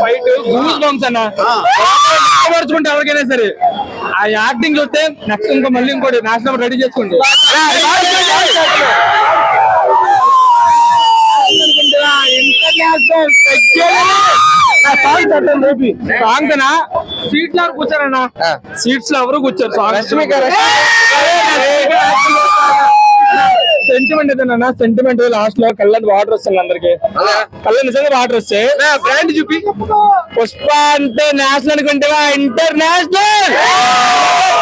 Fight goose bumps అన్న పరుచుకుంటే ఎవరికైనా సరే ఆ యాక్టింగ్ చూస్తే నెక్స్ట్ ఇంకో మళ్ళీ ఇంకోటి నేషనల్ రెడీ చేసుకోండి సాంగ్స్ సీట్లో కూర్చోరన్నా సీట్స్లో ఎవరు కూర్చోరు సాంగ్స్ సెంటిమెంట్ ఏదన్నా సెంటిమెంట్ లాస్ట్లో కళ్ళని వాటర్ వస్తుంది అందరికి. కళ్ళ నిజంగా వాటర్ వస్తే? బ్రాండ్ చూపి. పుష్ప అంటే నేషనల్ అనుకుంటేవా ఇంటర్నేషనల్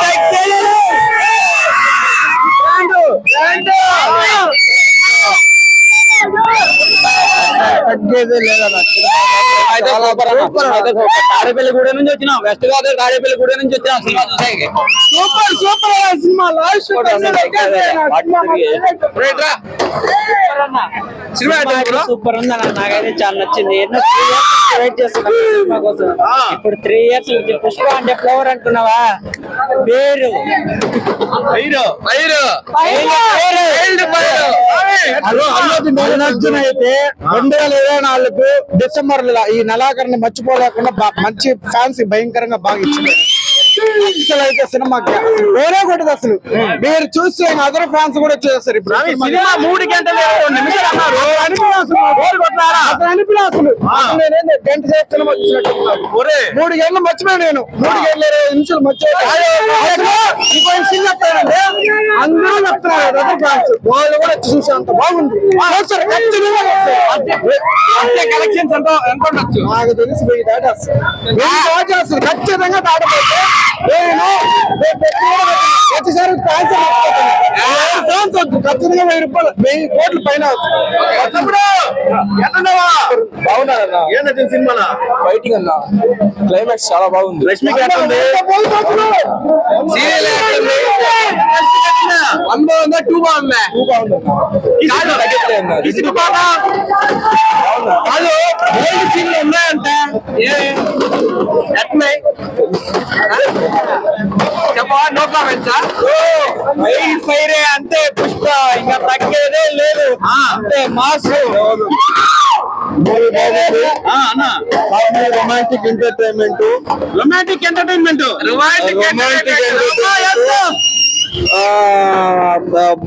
తగ్గేదే లేదా తాడేపల్లి గూడ నుంచి వచ్చినాం వెస్ట్ గోదావరి తాడేపల్లి గూడ నుంచి వచ్చినాం సినిమా చూసాయి super super cinema last cinema super ఉంది అన్న నాకైతే చాలా నచ్చింది. ఎన్నో త్రీ ఇయర్స్ వెయిట్ చేస్తున్నాను సినిమా కోసం. ఇప్పుడు త్రీ ఇయర్స్ పుష్ప అంటే ఫ్లవర్ అంటున్నావా? పేరు. అర్జున్ అయితే రెండు వేల ఇరవై నాలుగు డిసెంబర్లో ఈ నెలాఖరుని మర్చిపోలేకుండా మంచి ఫ్యాన్స్ భయంకరంగా బాగా ఇచ్చింది. అయితే సినిమాకి వేరే కొట్టదు అసలు. మీరు చూస్తే అదర్ ఫ్యాన్స్ కూడా వచ్చేస్తారు ఇప్పుడు. సినిమా మూడు గంటలు అన్నారు. అసలు. నేనేంది గంట సేపు సినిమా చూసినట్టు మూడు గంటలు మర్చిపోయాను నేను. మూడు గంటల ఇరవై నిమిషాలు మర్చిపోయాను. చెప్పానంటే అందరూ చెప్తున్నారు అదర్ ఫ్యాన్స్ వాళ్ళు కూడా చూసే అంత బాగుంది. కలెక్షన్స్ ఎంత ఉండొచ్చు. నాకు తెలిసి వెయ్యి దాటేస్తారు ఖచ్చితంగా దాటపోతే నేను రేపు ప్రతి ఏడు ప్రతిసారి ఫ్యాన్స్ ఫ్యాన్స్ వద్దు ఖచ్చితంగా వెయ్యి రూపాయలు వెయ్యి కోట్ల పైన బాగున్నారన్న ఏంటంటే సినిమా ఫైటింగ్ అన్న క్లైమాక్స్ చాలా బాగుంది రష్మిక ఎట్లుంది? సీరియల్ వన్ బాగుందా టూ బాగుందా కాదు ఇసుక బాగా కాదు ఓల్డ్ సీన్లు ఉన్నాయంట ఏ కామెంట్సా ఫైర్ ఫైరే అంతే పుష్ప ఇంకా తగ్గేదే లేదు. అంతే mass. Romantic entertainment romantic entertainment romantic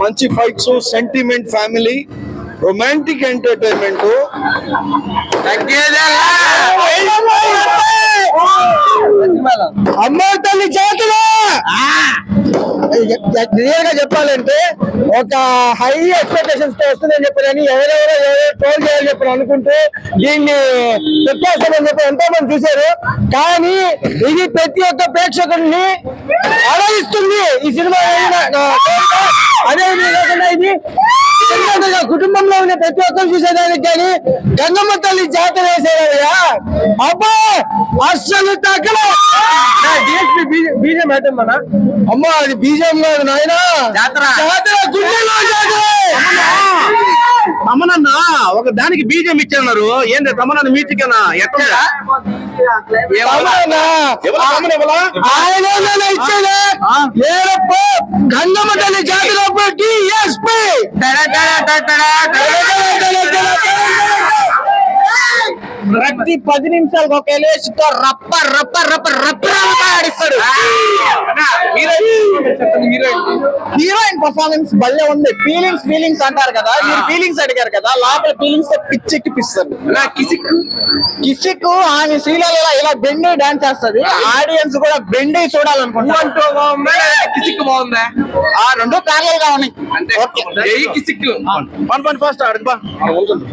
మంచి fights sentiment family romantic entertainment అమ్మా తల్లి చేతులు! క్లియర్గా చెప్పాలంటే ఒక హై ఎక్స్పెక్టేషన్స్తో వస్తుందని చెప్పారు కానీ ఎవరెవరో ఎవరో ట్రోల్ చేయాలని చెప్పి అనుకుంటూ దీన్ని చెప్పేస్తామని చెప్పి ఎంతో మంది చూశారు. కానీ ఇది ప్రతి ఒక్క ప్రేక్షకుడిని ఆలోచిస్తుంది ఈ సినిమా అదే విధంగా ఇది కుటుంబంలో ఉన్న ప్రతి ఒక్కరు చూసేదానికి కానీ గంగమ్మ తల్లి జాతర వేసేదయ్యా అబ్బా! అస్సలు తగ్గల బీజం ఏంటం మన అమ్మా అది బీజం కాదు నాయన జాతర. జాతర గుండెలో జాతర రమణన్న ఒక దానికి బీజం ఇచ్చారు ఏంటి ఎట్లా ఇచ్చేది ఏడప్ప గంగమ్మ తల్లి జాతర ప్రతి పది నిమిషాలకు ఒక ఎలివేషన్తో రప్ప రప్ప రప్ప రప్ప రప్ప ఆడిస్తాడు హీరోయిన్ పర్ఫార్మెన్స్ భలే ఉంది. ఫీలింగ్స్ ఫీలింగ్స్ అంటారు కదా. మీరు ఫీలింగ్స్ అడిగారు కదా లోపల ఫీలింగ్స్ పిచ్చెక్కిపిస్తారు కిసిక్ ఆమె శ్రీలలో ఇలా బెండి డాన్స్ చేస్తది. ఆడియన్స్ కూడా బెండి కిసిక్ బాగుందా ఆ రెండు ప్యారల్గా ఉన్నాయి. Kissik one point first